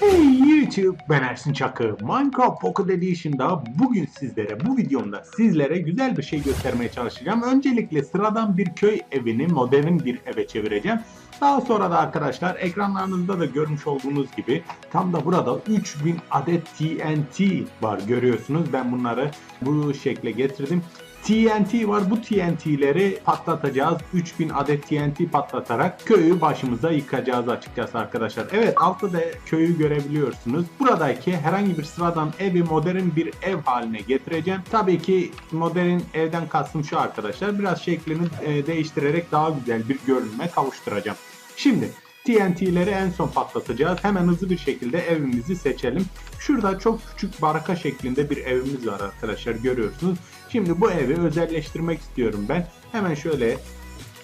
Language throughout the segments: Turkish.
Hey YouTube ben Ersin Çakı. Minecraft Pocket Edition'da bugün sizlere bu videomda sizlere güzel bir şey göstermeye çalışacağım. Öncelikle sıradan bir köy evini modern bir eve çevireceğim. Daha sonra da arkadaşlar ekranlarınızda da görmüş olduğunuz gibi tam da burada 3000 adet TNT var görüyorsunuz. Ben bunları bu şekle getirdim. TNT var. Bu TNT'leri patlatacağız. 3000 adet TNT patlatarak köyü başımıza yıkacağız açıkçası arkadaşlar. Evet altta da köyü görebiliyorsunuz. Buradaki herhangi bir sıradan evi modern bir ev haline getireceğim. Tabii ki modern evden kastım şu arkadaşlar. Biraz şeklini e, değiştirerek daha güzel bir görünüme kavuşturacağım. Şimdi TNT'leri en son patlatacağız. Hemen hızlı bir şekilde evimizi seçelim. Şurada çok küçük baraka şeklinde bir evimiz var arkadaşlar görüyorsunuz. Şimdi bu evi özelleştirmek istiyorum ben. Hemen şöyle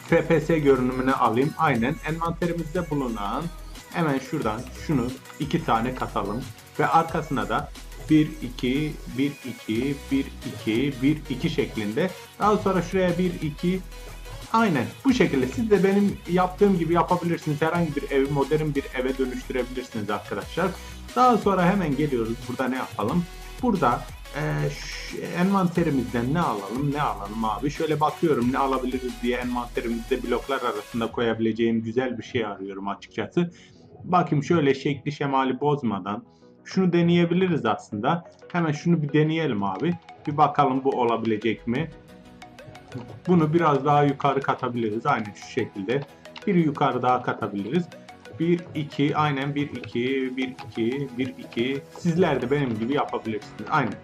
FPS görünümüne alayım. Aynen envanterimizde bulunan hemen şuradan şunu iki tane katalım. Ve arkasına da 1 2 1 2 1 2 1 2 şeklinde. Daha sonra şuraya 1 2 Aynen bu şekilde siz de benim yaptığım gibi yapabilirsiniz. Herhangi bir evi modern bir eve dönüştürebilirsiniz arkadaşlar. Daha sonra hemen geliyoruz. Burada ne yapalım? Burada e, envanterimizden ne alalım ne alalım abi. Şöyle bakıyorum ne alabiliriz diye envanterimizde bloklar arasında koyabileceğim güzel bir şey arıyorum açıkçası. Bakayım şöyle şekli şemali bozmadan şunu deneyebiliriz aslında. Hemen şunu bir deneyelim abi. Bir bakalım bu olabilecek mi? Bunu biraz daha yukarı katabiliriz. Aynen şu şekilde. Bir yukarı daha katabiliriz. 1, 2, aynen 1, 2, 1, 2, 1, 2. Sizler de benim gibi yapabilirsiniz. Aynen.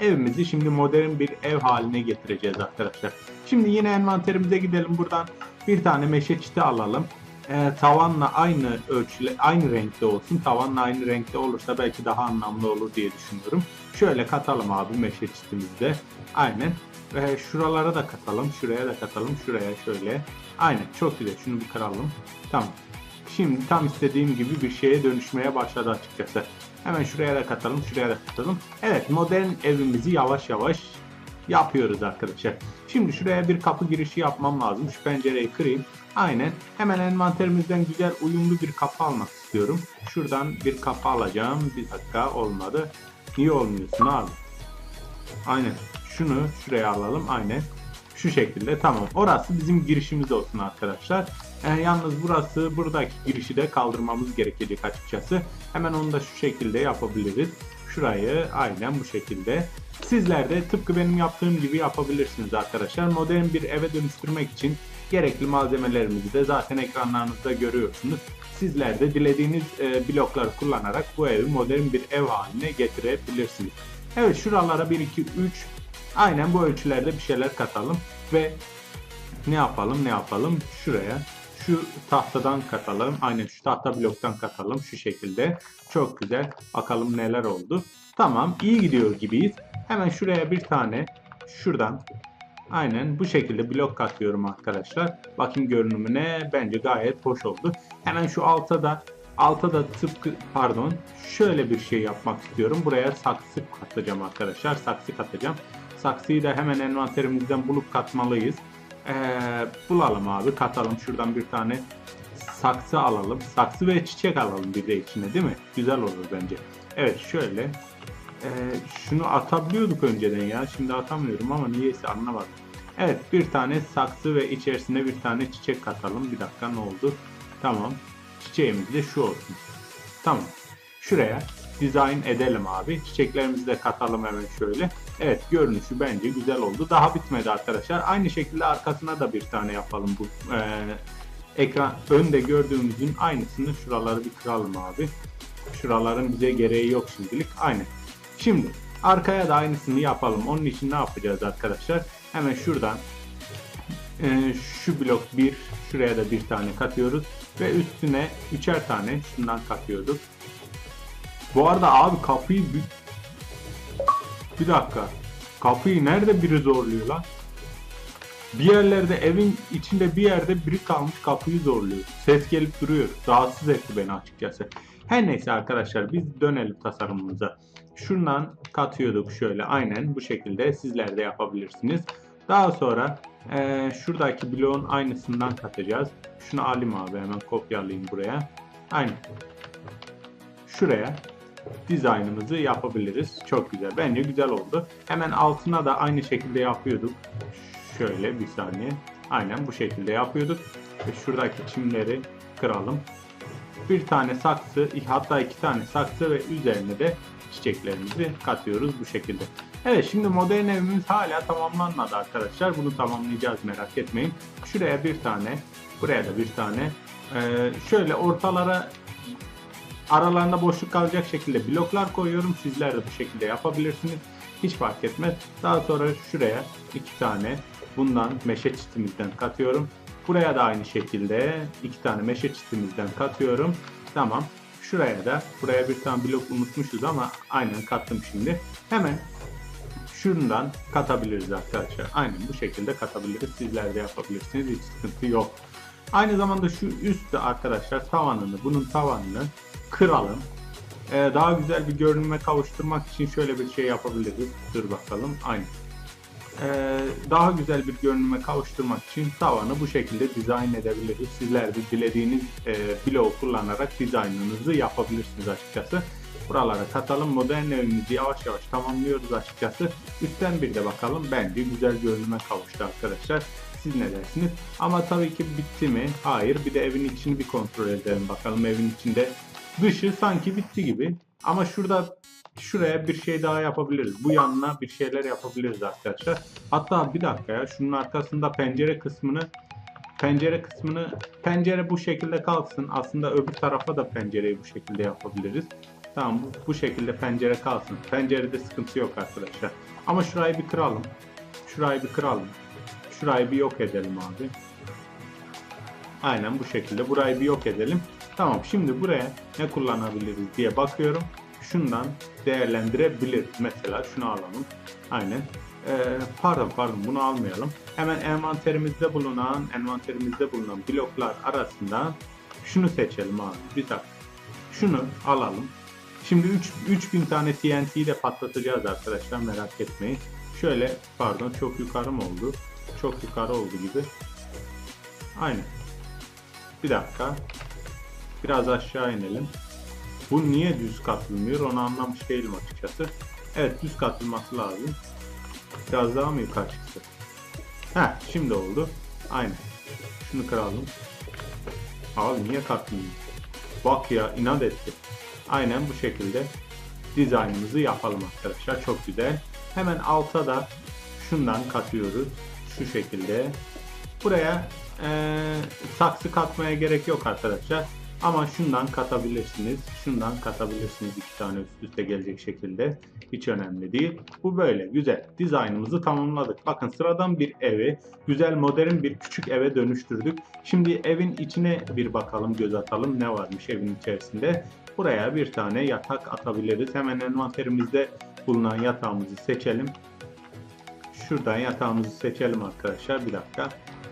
Evimizi şimdi modern bir ev haline getireceğiz arkadaşlar. Şimdi yine envanterimize gidelim. Buradan bir tane meşe çiti alalım. Ee, tavanla aynı ölçüle, aynı renkte olsun. Tavanla aynı renkte olursa belki daha anlamlı olur diye düşünüyorum. Şöyle katalım abi meşe çitimizde. Aynen. Ve şuralara da katalım. Şuraya da katalım. Şuraya şöyle. Aynen. Çok güzel. Şunu bir kıralım. Tamam. Şimdi tam istediğim gibi bir şeye dönüşmeye başladı açıkçası. Hemen şuraya da katalım. Şuraya da katalım. Evet. Modern evimizi yavaş yavaş yapıyoruz arkadaşlar. Şimdi şuraya bir kapı girişi yapmam lazım. Şu pencereyi kırayım. Aynen. Hemen envanterimizden güzel uyumlu bir kapı almak istiyorum. Şuradan bir kapı alacağım. Bir dakika olmadı. Niye olmuyorsun abi? Aynen. Şunu şuraya alalım. Aynen. Şu şekilde tamam. Orası bizim girişimiz olsun arkadaşlar. Yani yalnız burası buradaki girişi de kaldırmamız gerekecek açıkçası. Hemen onu da şu şekilde yapabiliriz. Şurayı aynen bu şekilde. Sizler de tıpkı benim yaptığım gibi yapabilirsiniz arkadaşlar. Modern bir eve dönüştürmek için gerekli malzemelerimizi de zaten ekranlarınızda görüyorsunuz. Sizler de dilediğiniz e, blokları kullanarak bu evi modern bir ev haline getirebilirsiniz. Evet şuralara 1, 2, 3 aynen bu ölçülerde bir şeyler katalım ve ne yapalım ne yapalım şuraya şu tahtadan katalım aynen şu tahta bloktan katalım şu şekilde çok güzel bakalım neler oldu tamam iyi gidiyor gibiyiz hemen şuraya bir tane şuradan aynen bu şekilde blok katıyorum arkadaşlar bakayım görünümüne bence gayet hoş oldu hemen şu alta da alta da tıpkı pardon şöyle bir şey yapmak istiyorum buraya saksı katacağım arkadaşlar saksı katacağım saksıyı da hemen envanterimizden bulup katmalıyız ee, bulalım abi katalım şuradan bir tane saksı alalım. Saksı ve çiçek alalım bir de içine değil mi? Güzel olur bence. Evet şöyle. Ee, şunu atabiliyorduk önceden ya. Şimdi atamıyorum ama niyeyse anlamadım. Evet bir tane saksı ve içerisine bir tane çiçek katalım. Bir dakika ne oldu? Tamam. Çiçeğimiz de şu olsun. Tamam. Şuraya dizayn edelim abi. Çiçeklerimizi de katalım hemen şöyle. Evet görünüşü bence güzel oldu. Daha bitmedi arkadaşlar. Aynı şekilde arkasına da bir tane yapalım bu e, ekran önde gördüğümüzün aynısını şuraları bir kıralım abi. Şuraların bize gereği yok şimdilik. Aynen. Şimdi arkaya da aynısını yapalım. Onun için ne yapacağız arkadaşlar? Hemen şuradan e, şu blok 1 şuraya da bir tane katıyoruz ve üstüne üçer tane şundan katıyoruz. Bu arada abi kapıyı bir, bir dakika. Kapıyı nerede biri zorluyor lan? Bir yerlerde evin içinde bir yerde biri kalmış kapıyı zorluyor. Ses gelip duruyor. Rahatsız etti beni açıkçası. Her neyse arkadaşlar biz dönelim tasarımımıza. Şundan katıyorduk şöyle aynen bu şekilde sizler de yapabilirsiniz. Daha sonra e, şuradaki bloğun aynısından katacağız. Şunu alayım abi hemen kopyalayayım buraya. Aynen. şuraya dizaynımızı yapabiliriz. Çok güzel. Bence güzel oldu. Hemen altına da aynı şekilde yapıyorduk. Şöyle bir saniye. Aynen bu şekilde yapıyorduk. Ve şuradaki çimleri kıralım. Bir tane saksı, hatta iki tane saksı ve üzerine de çiçeklerimizi katıyoruz bu şekilde. Evet şimdi modern evimiz hala tamamlanmadı arkadaşlar. Bunu tamamlayacağız merak etmeyin. Şuraya bir tane, buraya da bir tane. Ee, şöyle ortalara aralarında boşluk kalacak şekilde bloklar koyuyorum. Sizler de bu şekilde yapabilirsiniz. Hiç fark etmez. Daha sonra şuraya iki tane bundan meşe çitimizden katıyorum. Buraya da aynı şekilde iki tane meşe çitimizden katıyorum. Tamam. Şuraya da buraya bir tane blok unutmuşuz ama aynen kattım şimdi. Hemen şundan katabiliriz arkadaşlar. Aynen bu şekilde katabiliriz. Sizler de yapabilirsiniz. Hiç sıkıntı yok. Aynı zamanda şu üstte arkadaşlar tavanını, bunun tavanını kıralım. Ee, daha güzel bir görünüme kavuşturmak için şöyle bir şey yapabiliriz. Dur bakalım. Aynen. Ee, daha güzel bir görünüme kavuşturmak için tavanı bu şekilde dizayn edebiliriz. Sizler de dilediğiniz e, bloğu kullanarak dizaynınızı yapabilirsiniz açıkçası. Buralara katalım. Modern evimizi yavaş yavaş tamamlıyoruz açıkçası. Üstten bir de bakalım. Bence güzel görünüme kavuştu arkadaşlar. Siz ne dersiniz? Ama tabii ki bitti mi? Hayır. Bir de evin içini bir kontrol edelim bakalım. Evin içinde dışı sanki bitti gibi. Ama şurada şuraya bir şey daha yapabiliriz. Bu yanına bir şeyler yapabiliriz arkadaşlar. Hatta bir dakika ya şunun arkasında pencere kısmını pencere kısmını pencere bu şekilde kalsın. Aslında öbür tarafa da pencereyi bu şekilde yapabiliriz. Tamam bu, bu şekilde pencere kalsın. Pencerede sıkıntı yok arkadaşlar. Ama şurayı bir kıralım. Şurayı bir kıralım. Şurayı bir yok edelim abi. Aynen bu şekilde. Burayı bir yok edelim. Tamam şimdi buraya ne kullanabiliriz diye bakıyorum. Şundan değerlendirebiliriz. Mesela şunu alalım. Aynen. Ee, pardon pardon bunu almayalım. Hemen envanterimizde bulunan envanterimizde bulunan bloklar arasından şunu seçelim abi. Bir dakika. Şunu alalım. Şimdi 3, 3000 tane TNT'yi de patlatacağız arkadaşlar merak etmeyin. Şöyle pardon çok yukarı mı oldu? Çok yukarı oldu gibi. Aynen. Bir dakika. Biraz aşağı inelim. Bu niye düz katılmıyor onu anlamış değilim açıkçası. Evet düz katılması lazım. Biraz daha mı yukarı çıktı? Heh şimdi oldu. Aynen. Şunu kıralım. Abi niye katılmıyor? Bak ya inat etti. Aynen bu şekilde dizaynımızı yapalım arkadaşlar. Çok güzel. Hemen alta da şundan katıyoruz. Şu şekilde. Buraya ee, saksı katmaya gerek yok arkadaşlar. Ama şundan katabilirsiniz. Şundan katabilirsiniz iki tane üst üste gelecek şekilde. Hiç önemli değil. Bu böyle güzel. Dizaynımızı tamamladık. Bakın sıradan bir evi güzel modern bir küçük eve dönüştürdük. Şimdi evin içine bir bakalım göz atalım ne varmış evin içerisinde. Buraya bir tane yatak atabiliriz. Hemen envanterimizde bulunan yatağımızı seçelim. Şuradan yatağımızı seçelim arkadaşlar. Bir dakika.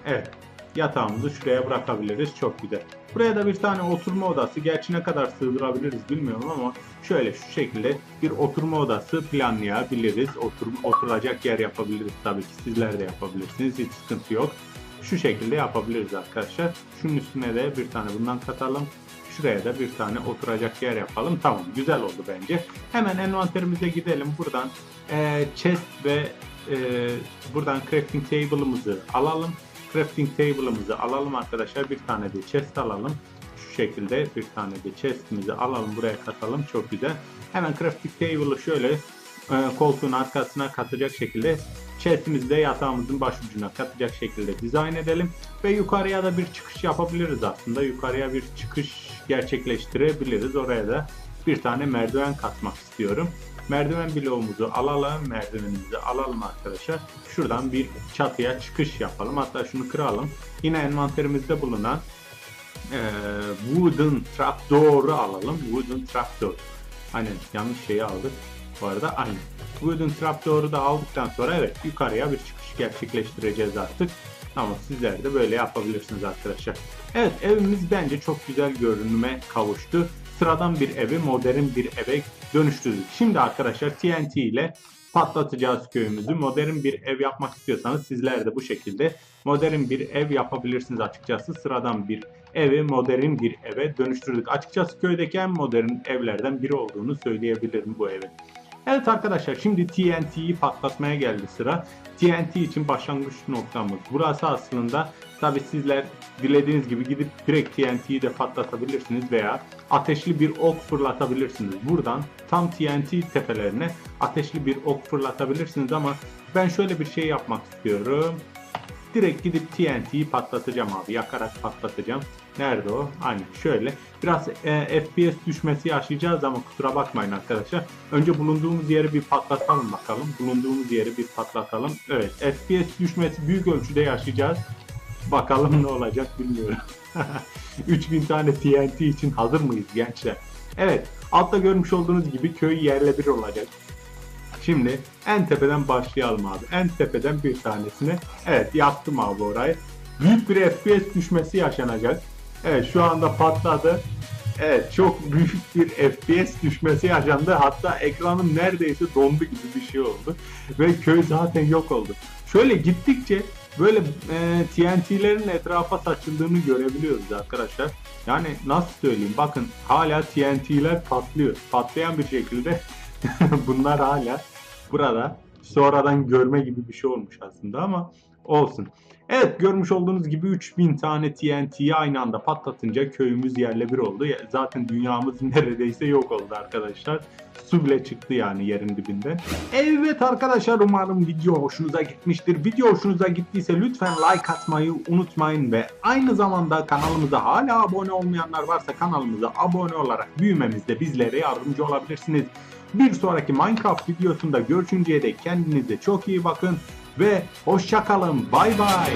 Evet. Yatağımızı şuraya bırakabiliriz. Çok güzel. Buraya da bir tane oturma odası. Gerçi ne kadar sığdırabiliriz bilmiyorum ama şöyle şu şekilde bir oturma odası planlayabiliriz. Otur, oturacak yer yapabiliriz tabii ki. Sizler de yapabilirsiniz. Hiç sıkıntı yok. Şu şekilde yapabiliriz arkadaşlar. Şunun üstüne de bir tane bundan katalım. Şuraya da bir tane oturacak yer yapalım. Tamam güzel oldu bence. Hemen envanterimize gidelim. Buradan e, chest ve e, buradan crafting table'ımızı alalım. Crafting table'ımızı alalım arkadaşlar. Bir tane de chest alalım. Şu şekilde bir tane de chest'imizi alalım. Buraya katalım. Çok güzel. Hemen crafting table'ı şöyle e, koltuğun arkasına katacak şekilde chest'imizi de yatağımızın başucuna katacak şekilde dizayn edelim. Ve yukarıya da bir çıkış yapabiliriz aslında. Yukarıya bir çıkış gerçekleştirebiliriz. Oraya da bir tane merdiven katmak istiyorum. Merdiven bloğumuzu alalım. Merdivenimizi alalım arkadaşlar. Şuradan bir çatıya çıkış yapalım. Hatta şunu kıralım. Yine envanterimizde bulunan e, wooden trapdoor'u alalım. Wooden trapdoor. Aynen yanlış şeyi aldık. Bu arada aynı. Wooden trapdoor'u da aldıktan sonra evet yukarıya bir çıkış gerçekleştireceğiz artık. Ama sizler de böyle yapabilirsiniz arkadaşlar. Evet evimiz bence çok güzel görünüme kavuştu. Sıradan bir evi modern bir eve dönüştürdük. Şimdi arkadaşlar TNT ile patlatacağız köyümüzü. Modern bir ev yapmak istiyorsanız sizler de bu şekilde modern bir ev yapabilirsiniz açıkçası. Sıradan bir evi modern bir eve dönüştürdük. Açıkçası köydeki en modern evlerden biri olduğunu söyleyebilirim bu evin. Evet arkadaşlar şimdi TNT'yi patlatmaya geldi sıra. TNT için başlangıç noktamız. Burası aslında tabi sizler dilediğiniz gibi gidip direkt TNT'yi de patlatabilirsiniz veya ateşli bir ok fırlatabilirsiniz. Buradan tam TNT tepelerine ateşli bir ok fırlatabilirsiniz ama ben şöyle bir şey yapmak istiyorum. Direkt gidip TNT'yi patlatacağım abi. Yakarak patlatacağım. Nerede o? Aynen şöyle. Biraz e, FPS düşmesi yaşayacağız ama kusura bakmayın arkadaşlar. Önce bulunduğumuz yeri bir patlatalım bakalım. Bulunduğumuz yeri bir patlatalım. Evet FPS düşmesi büyük ölçüde yaşayacağız. Bakalım ne olacak bilmiyorum. 3000 tane TNT için hazır mıyız gençler? Evet altta görmüş olduğunuz gibi köy yerle bir olacak. Şimdi en tepeden başlayalım abi. En tepeden bir tanesini. Evet yaptım abi orayı. Büyük bir FPS düşmesi yaşanacak. Evet şu anda patladı. Evet çok büyük bir FPS düşmesi yaşandı. Hatta ekranım neredeyse dondu gibi bir şey oldu. Ve köy zaten yok oldu. Şöyle gittikçe böyle e, TNT'lerin etrafa saçıldığını görebiliyoruz arkadaşlar. Yani nasıl söyleyeyim bakın hala TNT'ler patlıyor. Patlayan bir şekilde bunlar hala burada sonradan görme gibi bir şey olmuş aslında ama olsun. Evet görmüş olduğunuz gibi 3000 tane TNT'yi aynı anda patlatınca köyümüz yerle bir oldu. Zaten dünyamız neredeyse yok oldu arkadaşlar. Su bile çıktı yani yerin dibinden. Evet arkadaşlar umarım video hoşunuza gitmiştir. Video hoşunuza gittiyse lütfen like atmayı unutmayın ve aynı zamanda kanalımıza hala abone olmayanlar varsa kanalımıza abone olarak büyümemizde bizlere yardımcı olabilirsiniz. Bir sonraki Minecraft videosunda görüşünceye dek kendinize çok iyi bakın ve hoşçakalın. Bay bay.